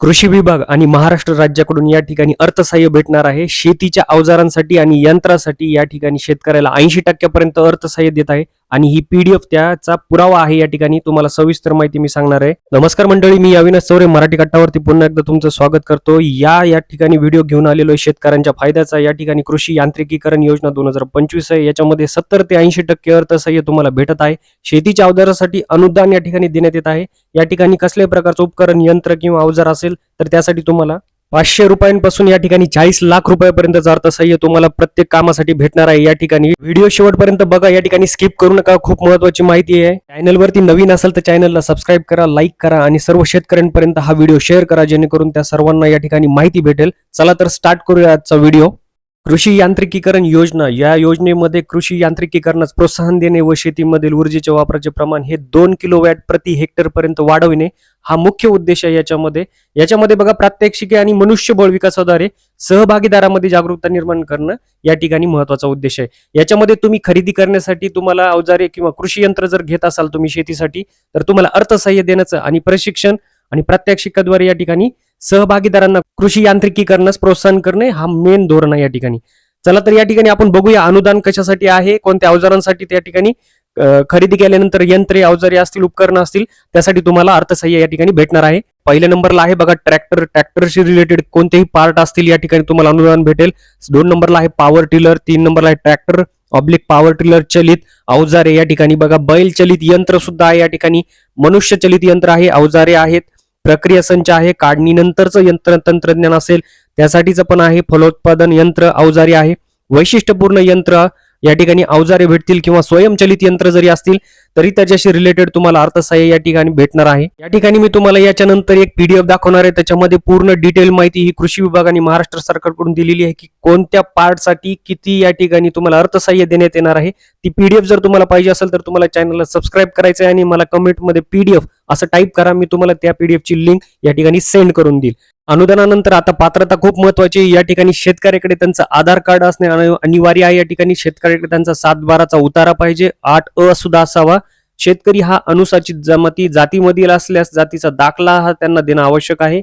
कृषी विभाग आणि महाराष्ट्र राज्याकडून या ठिकाणी अर्थसहाय्य भेटणार आहे. शेतीच्या अवजारांसाठी आणि यंत्रासाठी या ठिकाणी शेतकऱ्याला ऐंशी टक्क्यापर्यंत अर्थसहाय्य देत आहे. आणि ही पीडीएफ त्याचा पुरावा आहे या ठिकाणी. तुम्हाला सविस्तर माहिती मी सांगणार आहे. नमस्कार मंडळी मी अविनाश चौरे मराठी कट्टावरती पुन्हा एकदा तुमचं स्वागत करतो. या या ठिकाणी व्हिडिओ घेऊन आलेलो आहे शेतकऱ्यांच्या फायद्याचा. या ठिकाणी कृषी यांत्रिकीकरण योजना दोन हजार पंचवीस आहे. याच्यामध्ये सत्तर ते ऐंशी टक्के अर्थसहाय्य तुम्हाला भेटत आहे. शेतीच्या अवजारासाठी अनुदान या ठिकाणी देण्यात येत आहे. या ठिकाणी कसल्याही प्रकारचं उपकरण यंत्र किंवा अवजार असेल तर त्यासाठी तुम्हाला पाचशे रुपयांपासून या ठिकाणी चाळीस लाख रुपयापर्यंतचा अर्थसहाय्य तुम्हाला प्रत्येक कामासाठी भेटणार आहे. या ठिकाणी व्हिडिओ शेवटपर्यंत बघा. या ठिकाणी स्किप करू नका. खूप महत्वाची माहिती आहे. चॅनलवरती नवीन असेल तर चॅनलला सबस्क्राईब करा लाईक करा आणि सर्व शेतकऱ्यांपर्यंत हा व्हिडिओ शेअर करा. जेणेकरून त्या सर्वांना या ठिकाणी माहिती भेटेल. चला तर स्टार्ट करूया आजचा व्हिडिओ. कृषी यांत्रिकीकरण योजना. या योजनेमध्ये कृषी यांत्रिकीकरणास प्रोत्साहन देणे व शेतीमधील ऊर्जेच्या वापराचे प्रमाण हे दोन किलो वॅट प्रति हेक्टर पर्यंत वाढविणे. हा मुख्य उद्देश आहे याच्यामध्ये. याच्यामध्ये बघा प्रात्यक्षिके आणि मनुष्यबळ विकासाद्वारे सहभागीदारामध्ये जागरूकता निर्माण करणं या ठिकाणी महत्त्वाचा उद्देश आहे. याच्यामध्ये तुम्ही खरेदी करण्यासाठी तुम्हाला अवजारे किंवा कृषी यंत्र जर घेत असाल तुम्ही शेतीसाठी तर तुम्हाला अर्थसहाय्य देण्याचं आणि प्रशिक्षण आणि प्रात्यक्षिकाद्वारे या ठिकाणी सहभागीदारांना कृषी यांत्रिकीकरणास प्रोत्साहन करणे हा मेन धोरण आहे या ठिकाणी. चला तर या ठिकाणी आपण बघूया अनुदान कशासाठी आहे कोणत्या अवजारांसाठी त्या ठिकाणी खरेदी केल्यानंतर यंत्रे अवजारे असतील उपकरणं असतील त्यासाठी तुम्हाला अर्थसहाय्य या ठिकाणी भेटणार आहे. पहिल्या नंबरला आहे बघा ट्रॅक्टर. ट्रॅक्टरशी रिलेटेड कोणतेही पार्ट असतील या ठिकाणी तुम्हाला अनुदान भेटेल. दोन नंबरला आहे पॉवर टिलर तीन नंबरला आहे ट्रॅक्टर ऑब्लिक पॉवर टिलर चलित अवजारे या ठिकाणी बघा. बैल चलित यंत्र सुद्धा आहे या ठिकाणी. मनुष्य चलित यंत्र आहे अवजारे आहेत. प्रक्रिया संच आहे काढणीनंतरचं यंत्र तंत्रज्ञान असेल त्यासाठीचं पण आहे. फलोत्पादन यंत्र अवजारे आहे. वैशिष्ट्यपूर्ण यंत्र या ठिकाणी अवजारे भेटतील किंवा स्वयंचलित यंत्र जरी असतील तरी त्याच्याशी रिलेटेड तुम्हाला अर्थसहाय्य या ठिकाणी भेटणार आहे. या ठिकाणी मी तुम्हाला याच्यानंतर एक पीडीएफ दाखवणार आहे. त्याच्यामध्ये पूर्ण डिटेल माहिती ही कृषी विभागाने महाराष्ट्र सरकारकडून दिलेली आहे की कोणत्या पार्टसाठी किती या ठिकाणी तुम्हाला अर्थसहाय्य देण्यात येणार आहे. ती पीडीएफ जर तुम्हाला पाहिजे असेल तर तुम्हाला चॅनलला सबस्क्राईब करायचं आहे आणि मला कमेंटमध्ये पीडीएफ असं टाईप करा. मी तुम्हाला त्या पीडीएफची लिंक या ठिकाणी सेंड करून देईल. अनुदानानंतर आता पात्रता खूप महत्वाची आहे. या ठिकाणी शेतकऱ्याकडे त्यांचं आधार कार्ड असणे अनि- अनिवार्य आहे. या ठिकाणी शेतकऱ्याकडे त्यांचा सात बाराचा उतारा पाहिजे. आठ अ सुद्धा असावा. शेतकरी हा अनुसूचित जमाती जातीमधील असल्यास जातीचा दाखला हा त्यांना देणं आवश्यक आहे.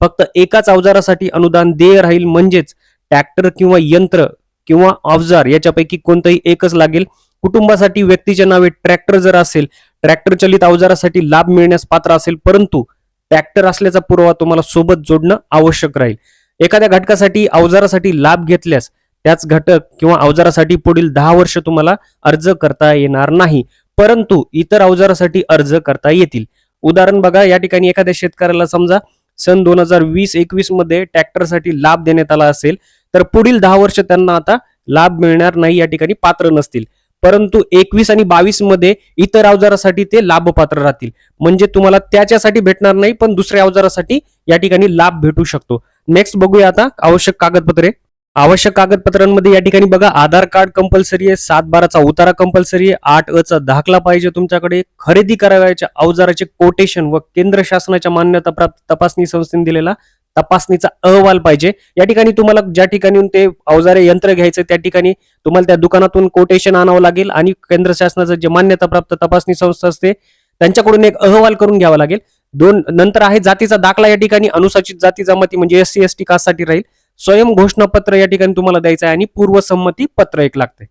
फक्त एकाच अवजारासाठी अनुदान देय राहील म्हणजेच ट्रॅक्टर किंवा यंत्र किंवा अवजार याच्यापैकी कोणतंही एकच लागेल. कुटुंबासाठी व्यक्तीच्या नावे ट्रॅक्टर जर असेल ट्रॅक्टर चलित अवजारासाठी लाभ मिळण्यास पात्र असेल परंतु ऍक्टर असल्याचा पुरावा तुम्हाला सोबत जोडणं आवश्यक राहील. एखाद्या घटकासाठी अवजारासाठी लाभ घेतल्यास त्याच घटक किंवा अवजारासाठी पुढील दहा वर्ष तुम्हाला अर्ज करता येणार नाही. परंतु इतर अवजारासाठी अर्ज करता येतील. उदाहरण बघा या ठिकाणी एखाद्या शेतकऱ्याला समजा सन दोन हजार वीस एकवीसमध्ये ट्रॅक्टरसाठी लाभ देण्यात आला असेल तर पुढील दहा वर्ष त्यांना आता लाभ मिळणार नाही या ठिकाणी पात्र नसतील. परंतु एकवीस आणि बावीसमध्ये इतर अवजारासाठी ते लाभपात्र राहतील. म्हणजे तुम्हाला त्याच्यासाठी भेटणार नाही पण दुसऱ्या अवजारासाठी या ठिकाणी लाभ भेटू शकतो. नेक्स्ट बघूया आता आवश्यक कागदपत्रे. आवश्यक कागदपत्रांमध्ये या ठिकाणी बघा आधार कार्ड कंपल्सरी आहे सात बाराचा उतारा कंपल्सरी आहे आठ अचा चा दाखला पाहिजे तुमच्याकडे खरेदी करावयाच्या अवजाराचे कोटेशन व केंद्र शासनाच्या मान्यता प्राप्त तपासणी संस्थेने दिलेला तपासणीचा अहवाल पाहिजे. या ठिकाणी तुम्हाला ज्या ठिकाणी ते अवजारे यंत्र घ्यायचं त्या ठिकाणी तुम्हाला त्या दुकानातून कोटेशन आणावं लागेल आणि केंद्र शासनाचं जे मान्यता प्राप्त तपासणी संस्था असते त्यांच्याकडून एक अहवाल करून घ्यावा लागेल. दोन नंतर आहे जातीचा दाखला या ठिकाणी अनुसूचित जाती जमाती म्हणजे एस सी एस टी कास्टसाठी राहील. स्वयं घोषणापत्र या ठिकाणी तुम्हाला द्यायचं आहे आणि पूर्वसंमती पत्र एक लागते.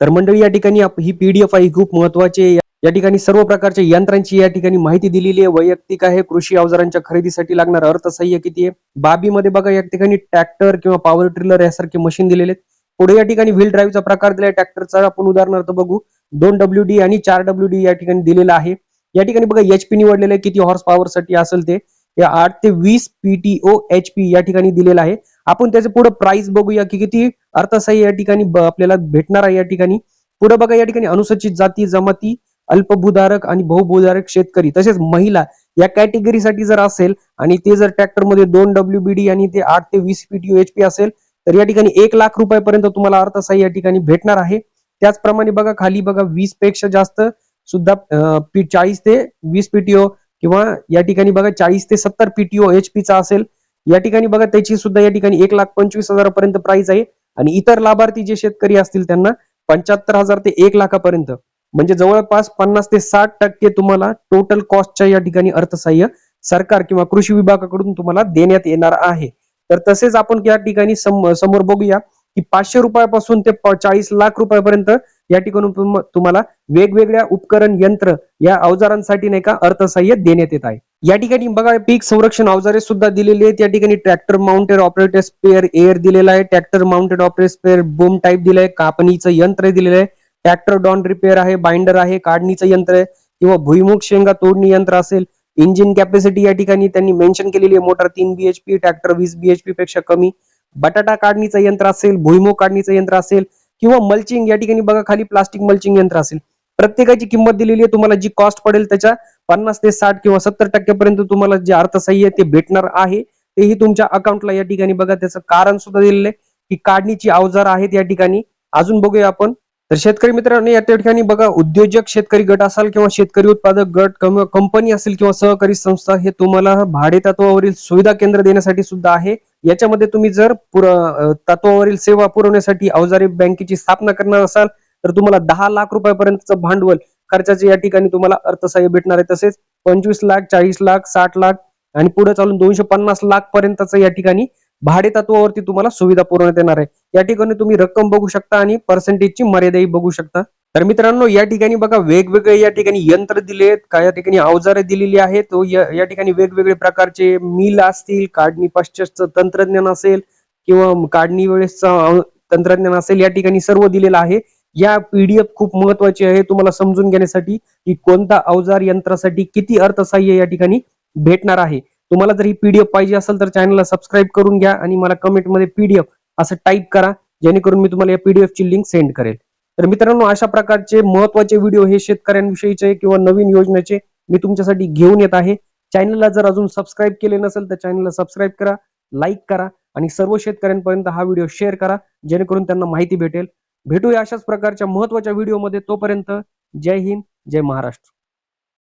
तर मंडळी या ठिकाणी आप- ही पीडीएफ आहे खूप महत्वाची या ठिकाणी सर्व प्रकारच्या यंत्रांची या ठिकाणी माहिती दिलेली आहे. वैयक्तिक आहे कृषी अवजारांच्या खरेदीसाठी लागणार अर्थसहाय्य किती आहे? बाबीमध्ये बघा या ठिकाणी ट्रॅक्टर किंवा पॉवर ट्रिलर यासारखे मशीन दिलेले आहेत. पुढे या ठिकाणी व्हील ड्राईव्हचा प्रकार दिलाय. ट्रॅक्टरचा आपण उदाहरणार्थ बघू. दोन डब्ल्यू डी आणि चार डब्ल्यू डी या ठिकाणी दिलेला आहे. या ठिकाणी बघा एचपी निवडलेलं आहे. किती हॉर्स पॉवर साठी असेल ते? या आठ ते वीस पीटीओ एच पी या ठिकाणी दिलेलं आहे. आपण त्याचे पुढे प्राइस बघूया की किती अर्थसहाय्य या ठिकाणी आपल्याला भेटणार आहे या ठिकाणी. पुढे बघा या ठिकाणी अनुसूचित जाती जमाती अल्पभूधारक आणि बहुभूधारक शेतकरी तसेच महिला या कॅटेगरीसाठी जर असेल आणि ते जर ट्रॅक्टरमध्ये दोन डब्ल्यू बी डी आणि ते आठ ते वीस पीटीओ एच पी असेल तर या ठिकाणी एक लाख रुपयापर्यंत तुम्हाला अर्थसहाय्य या ठिकाणी भेटणार आहे. त्याचप्रमाणे बघा खाली बघा वीसपेक्षा जास्त सुद्धा चाळीस ते वीस पीटीओ किंवा या ठिकाणी बघा चाळीस ते सत्तर पीटीओ एच चा असेल. या ठिकाणी बघा त्याची सुद्धा या ठिकाणी एक लाख पंचवीस हजारापर्यंत प्राइस आहे. आणि इतर लाभार्थी जे शेतकरी असतील त्यांना पंच्याहत्तर हजार ते एक लाखापर्यंत. म्हणजे जवळपास पन्नास ते साठ टक्के तुम्हाला टोटल कॉस्टच्या या ठिकाणी अर्थसहाय्य सरकार किंवा कृषी विभागाकडून तुम्हाला देण्यात येणार आहे. तर तसेच आपण या ठिकाणी सम- समोर बघूया की पाचशे रुपयापासून ते चाळीस लाख रुपयापर्यंत या ठिकाणी तुम्हाला वेगवेगळ्या उपकरण यंत्र या अवजारांसाठी नाही का अर्थसहाय्य देण्यात येत आहे. या ठिकाणी बघा पीक संरक्षण अवजारे सुद्धा दिलेली आहेत. या ठिकाणी tractor mounted operator sprayer दिलेला आहे. Tractor mounted operator spray boom type दिलाय कापणीचं यंत्र दिलेलं आहे. ट्रॅक्टर डॉन रिपेअर आहे बाइंडर आहे काढणीचं यंत्र आहे किंवा भुईमुग शेंगा तोडणी यंत्र असेल इंजिन कॅपॅसिटी या ठिकाणी त्यांनी मेन्शन केलेली आहे. मोटर तीन बीएचपी ट्रॅक्टर वीस बीएचपी पेक्षा कमी. बटाटा काढणीचं यंत्र असेल भुईमुग काढणीचं यंत्र असेल किंवा मल्चिंग या ठिकाणी बघा खाली प्लास्टिक मल्चिंग यंत्र असेल. प्रत्येकाची किंमत दिलेली आहे. तुम्हाला जी कॉस्ट पडेल त्याच्या पन्नास ते साठ किंवा सत्तर टक्क्यापर्यंत तुम्हाला जे अर्थसहाय्य ते भेटणार आहे. तेही तुमच्या अकाउंटला या ठिकाणी बघा. त्याचं कारण सुद्धा दिलेलं आहे की काढणीची अवजार आहेत या ठिकाणी. अजून बघूया आपण. तर शेतकरी मित्रांनो या ठिकाणी बघा उद्योजक शेतकरी गट असाल किंवा शेतकरी उत्पादक गट कंपनी असेल किंवा सहकारी संस्था हे तुम्हाला भाडे तत्वावरील सुविधा केंद्र देण्यासाठी सुद्धा आहे. याच्यामध्ये तुम्ही जर तत्वावरील सेवा पुरवण्यासाठी अवजारे बँकेची स्थापना करणार असाल तर तुम्हाला दहा लाख रुपयापर्यंतचं भांडवल खर्चाचे या ठिकाणी तुम्हाला अर्थसहाय्य भेटणार आहे. तसेच पंचवीस लाख चाळीस लाख साठ लाख आणि पुढे चालून दोनशे पन्नास लाख पर्यंतचं या ठिकाणी भाडे तत्वावरती तुम्हाला सुविधा पुरवण्यात येणार आहे. या ठिकाणी तुम्ही रक्कम बघू शकता आणि पर्सेंटेजची मर्यादाही बघू शकता. तर मित्रांनो या ठिकाणी बघा वेगवेगळे या ठिकाणी यंत्र दिले आहेत. काय या ठिकाणी अवजारे दिलेली आहेत. या ठिकाणी वेगवेगळे प्रकारचे मिल असतील काढणी पश्चातचं तंत्रज्ञान असेल किंवा काढणी वेळेसचं तंत्रज्ञान असेल या ठिकाणी सर्व दिलेलं आहे. या पीडीएफ खूप महत्वाची आहे तुम्हाला समजून घेण्यासाठी की कोणता अवजार यंत्रासाठी किती अर्थसहाय्य या ठिकाणी भेटणार आहे. तुम्हाला जर ही पीडीएफ पाहिजे असेल तर चॅनलला सबस्क्राईब करून घ्या आणि मला कमेंटमध्ये पीडीएफ असं टाईप करा जेणेकरून मी तुम्हाला या पीडीएफ ची लिंक सेंड करेल. तर मित्रांनो अशा प्रकारचे महत्त्वाचे व्हिडिओ हे शेतकऱ्यांविषयीचे किंवा नवीन योजनेचे मी तुमच्यासाठी घेऊन येत आहे. चॅनलला जर अजून सबस्क्राईब केले नसेल तर चॅनलला सबस्क्राईब करा लाईक करा आणि सर्व शेतकऱ्यांपर्यंत हा व्हिडिओ शेअर करा जेणेकरून त्यांना माहिती भेटेल. भेटूया अशाच प्रकारच्या महत्त्वाच्या व्हिडिओमध्ये तोपर्यंत. जय हिंद जय महाराष्ट्र.